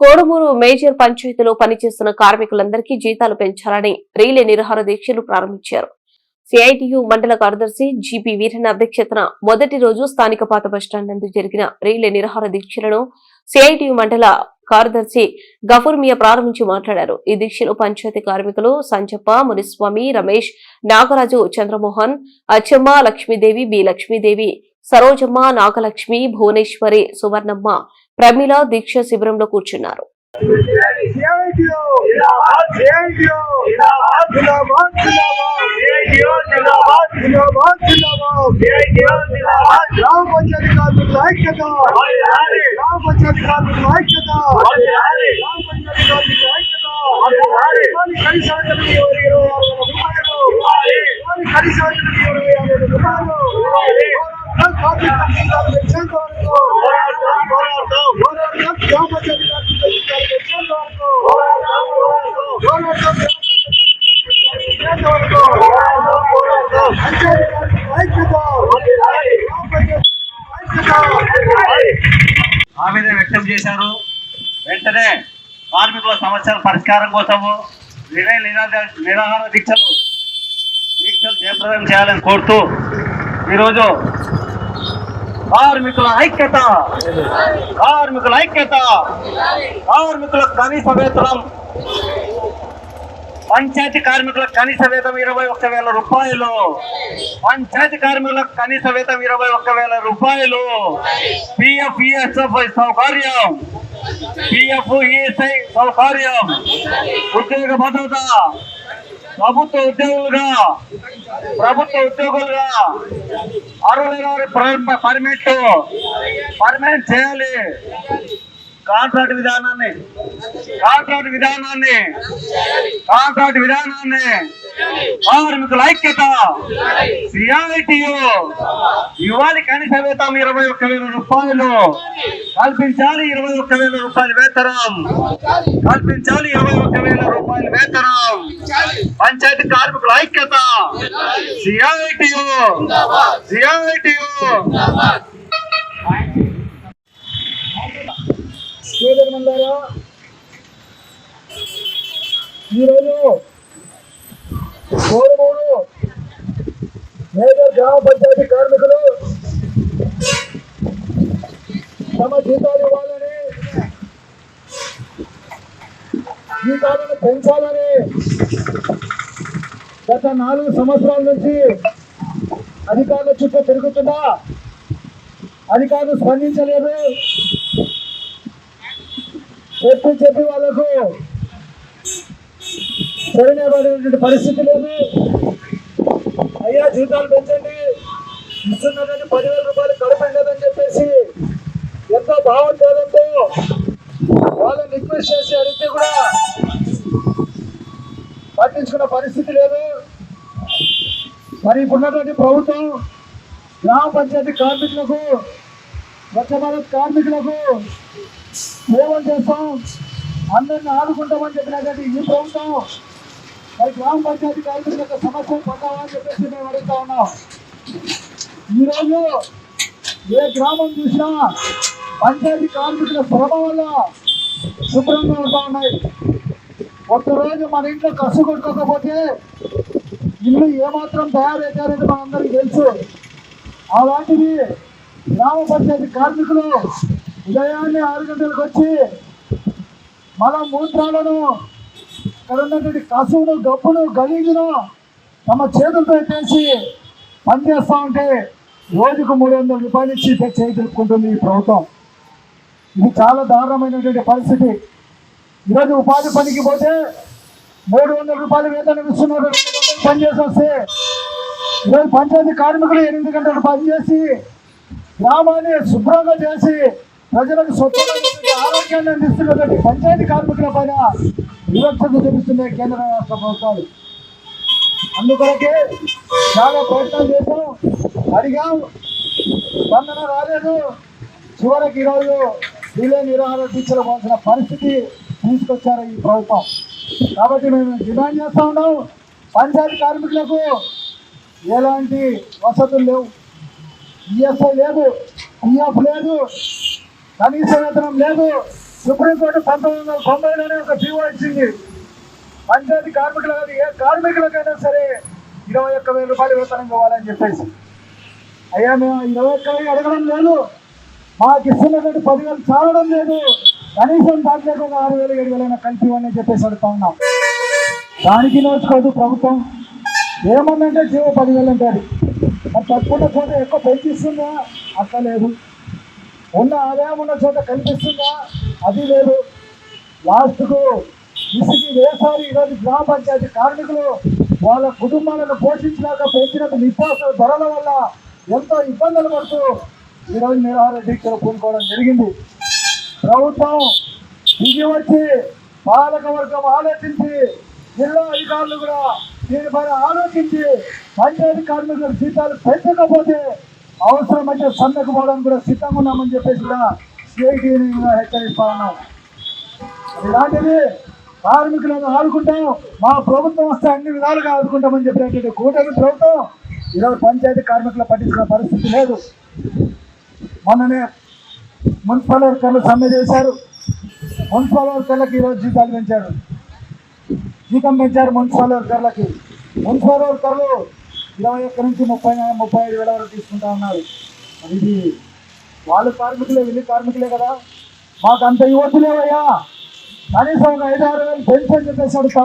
Kodumur major పంచాయతీలో పనిచేస్తున్న కార్మికులందరికీ జీతాలు పెంచాలని రీలే నిరాహార దీక్షలు ప్రారంభించారు. సిఐటియు మండల కార్యదర్శి జిపి వీరన్న అధ్యక్షతన మొదటి రోజు స్థానిక పాత బస్టాండ్ నందు జరిగిన రీలే నిరాహార దీక్షలను సిఐటియు మండల కార్యదర్శి గఫూర్ మియా ప్రారంభించి మాట్లాడారు. ఈ దీక్షలో పంచాయతీ కార్మికులు సంజప్ప మునిస్వామి రమేష్ నాగరాజు చంద్రమోహన్ అచ్చమ్మ లక్ష్మీదేవి బి లక్ష్మీదేవి సరోజమ్మ నాగలక్ష్మి భువనేశ్వరి సువర్ణమ్మ ప్రమిళ దీక్ష శిబిరంలో కూర్చున్నారు CITO! ఆవేదన వ్యక్తం చేశారు. వెంటనే కార్మికుల సమస్యల పరిష్కారం కోసము నిలయ నిరాహార నిరాహార దీక్షలు దీక్షలు జయప్రదం చేయాలని కోరుతూ ఈరోజు కార్మికుల ఐక్యత. కార్మికుల ఐక్యత. కార్మికుల కనీస వేతనం. పంచాయతీ కార్మికుల కనీస వేతం ఇరవై ఒక్క వేల రూపాయలు. పంచాయతీ కార్మికుల కనీస వేతం ఇరవై ఒక్క వేల రూపాయలు. పిఎఫ్ ఈఎస్ఎఫ్ సౌకర్యం. పిఎఫ్ ఈఎస్ఐ సౌకర్యం. ఉద్యోగ భద్రత. ప్రభుత్వ ఉద్యోగులుగా ప్రభుత్వ ఉద్యోగులుగా అరవై గారి పర్మిట్ పర్మనెంట్ చేయాలి. కాంట్రాక్ట్ విధానాన్ని కాంట్రాక్ట్ విధానాన్ని కాంట్రాక్ట్ విధానాన్ని కార్మికుల ఐక్యత సిఐటియు ఇవ్వాలి కనీస వేతం ఇరవై ఒక్క వేల రూపాయలు కల్పించాలి ఇరవై ఒక్క వేల రూపాయలు వేతనం కల్పించాలి ఇరవై ఒక్క వేల రూపాయలు వేతనం పంచాయతీ కార్మికుల ఐక్యత సిఐటియు సిఐటియు ఈరోజు కోరుమూరు మేజర్ గ్రామ పంచాయతీ కార్మికులు తమ జీతాలు ఇవ్వాలని జీతాలను పెంచాలని గత నాలుగు సంవత్సరాల నుంచి అధికారుల చుట్టూ తిరుగుతున్నా అధికారులు స్పందించలేదు. చెప్పి చెప్పి వాళ్ళకు సరైనటువంటి పరిస్థితి లేదు అయ్యా జీతాలు పెంచండి. ఇస్తున్నదని పదివేల రూపాయలు కడపం కదని చెప్పేసి ఎంతో భావోద్వేగంతో వాళ్ళని రిక్వెస్ట్ చేసి అడిగితే కూడా పట్టించుకున్న పరిస్థితి లేదు. మరి ఇప్పుడున్నటువంటి ప్రభుత్వం గ్రామ పంచాయతీ కార్మికులకు స్వచ్ఛ భారత్ కార్మికులకు సేవలు చేస్తాం. అందరిని ఆదుకుంటామని చెప్పినటువంటి ఈ ప్రభుత్వం మరి గ్రామ పంచాయతీ కార్మికుల యొక్క సమస్యలు పొందామని చెప్పేసి మేము అడుగుతా ఉన్నాం. ఈరోజు ఏ గ్రామం చూసినా పంచాయతీ కార్మికుల శ్రమ వల్ల శుభ్రంగా ఉంటా ఉన్నాయి. ఒక్కరోజు మన ఇంట్లో కసు కొట్టుకోకపోతే ఇల్లు ఏమాత్రం తయారవుతారని మనందరికీ తెలుసు. అలాంటిది గ్రామ పంచాయతీ కార్మికులు ఉదయాన్నే ఆరు గంటలకు వచ్చి మన మూత్రాలను ఇక్కడ ఉన్నటువంటి కసువును గప్పును గలీజును తమ చేతులతో తెలిసి పనిచేస్తూ ఉంటే రోజుకు మూడు వందల రూపాయలు ఇచ్చి చేయి తెలుపుకుంటుంది ఈ ప్రభుత్వం. ఇది చాలా దారుణమైనటువంటి పరిస్థితి. ఈరోజు ఉపాధి పనికి పోతే మూడు వందల రూపాయలు వేతనం ఇస్తున్నారు. రెండు గంటలు పనిచేసి వస్తే ఈరోజు పంచాయతీ కార్మికులు ఎనిమిది గంటలు పనిచేసి గ్రామాన్ని శుభ్రంగా చేసి ప్రజలకు స్వచ్ఛమైన ఆరోగ్యాన్ని అందిస్తున్నటువంటి పంచాయతీ కార్మికుల పైన వివక్షత చూపిస్తున్నాయి కేంద్ర రాష్ట్ర ప్రభుత్వాలు. అందుకొరకే చాలా ప్రయత్నం చేశాం. అడిగాం. స్పందన రాలేదు. చివరికి ఈరోజు డిలే నిరాహార దీక్షలు పోవాల్సిన పరిస్థితి తీసుకొచ్చారు ఈ ప్రభుత్వం. కాబట్టి మేము డిమాండ్ చేస్తూ ఉన్నాం. పంచాయతీ కార్మికులకు ఎలాంటి వసతులు లేవు. ఈఎస్ఐ లేదు. ఈఎఫ్ లేదు. కనీస వేతనం లేదు. సుప్రీంకోర్టు పంతొమ్మిది వందల తొంభైలోనే ఒక జీవో ఇచ్చింది. పంచాయతీ కార్మికులు కాదు ఏ కార్మికులకైనా సరే ఇరవై ఒక్క వేల రూపాయలు వేతనం కావాలని చెప్పేసి. అయ్యా మేము ఇరవై ఒక్క వేలు అడగడం లేదు. మాకు ఇస్తున్నటువంటి పదివేలు చాలడం లేదు. కనీసం దాంట్లో ఆరు వేలు ఏడు వేలైనా కలిపి ఇవ్వని చెప్పేసి అడుగుతా ఉన్నాం. దానికి నోచుకోదు ప్రభుత్వం. ఏమన్నంటే జీవో పదివేలు అంటే మనం తప్పకుండా పోతే ఎక్కువ పెంచిస్తుందా? అట్లా లేదు. ఉన్న ఆదాయం ఉన్న చోట కనిపిస్తుందా? అది లేదు. లాస్ట్కు ఇసుకి వేసారి ఈరోజు గ్రామ పంచాయతీ కార్మికులు వాళ్ళ కుటుంబాలను పోషించలేక పెంచిన నిత్యావసర ధరల వల్ల ఎంతో ఇబ్బందులు పడుతూ ఈరోజు నిరాహార దీక్షలు పూనుకోవడం జరిగింది. ప్రభుత్వం దిగి వచ్చి పాలక వర్గం ఆలోచించి జిల్లా అధికారులు కూడా దీనిపైన ఆలోచించి పంచాయతీ కార్మికుల జీతాలు పెంచకపోతే అవసరమైతే సమ్మెకు పోవడానికి కూడా సిద్ధంగా ఉన్నామని చెప్పేసి కూడా సిఐటిని హెచ్చరిస్తా ఉన్నాం. ఇలాంటిది కార్మికులను ఆదుకుంటాం మా ప్రభుత్వం వస్తే అన్ని విధాలుగా ఆదుకుంటామని చెప్పినటువంటి కూటమి ప్రభుత్వం ఈరోజు పంచాయతీ కార్మికులు పట్టించిన పరిస్థితి లేదు. మొన్ననే మున్సిపల్ వర్కర్లు సమ్మె చేశారు. మున్సిపల్ వర్కర్లకు ఈరోజు జీతాలు పెంచారు. జీతం పెంచారు మున్సిపల్ వర్కర్లకి. మున్సిపల్ వర్కర్లు ఇరవై ఒక్క నుంచి ముప్పై ముప్పై ఐదు వేల వరకు తీసుకుంటా ఉన్నారు. మరి ఇది వాళ్ళు కార్మికులే వీళ్ళు కార్మికులే కదా. మాకు అంత యువతులేవయ్యా కనీసం ఒక ఐదు ఆరు వేలు పెన్షన్ చెప్పేసి అడుగుతా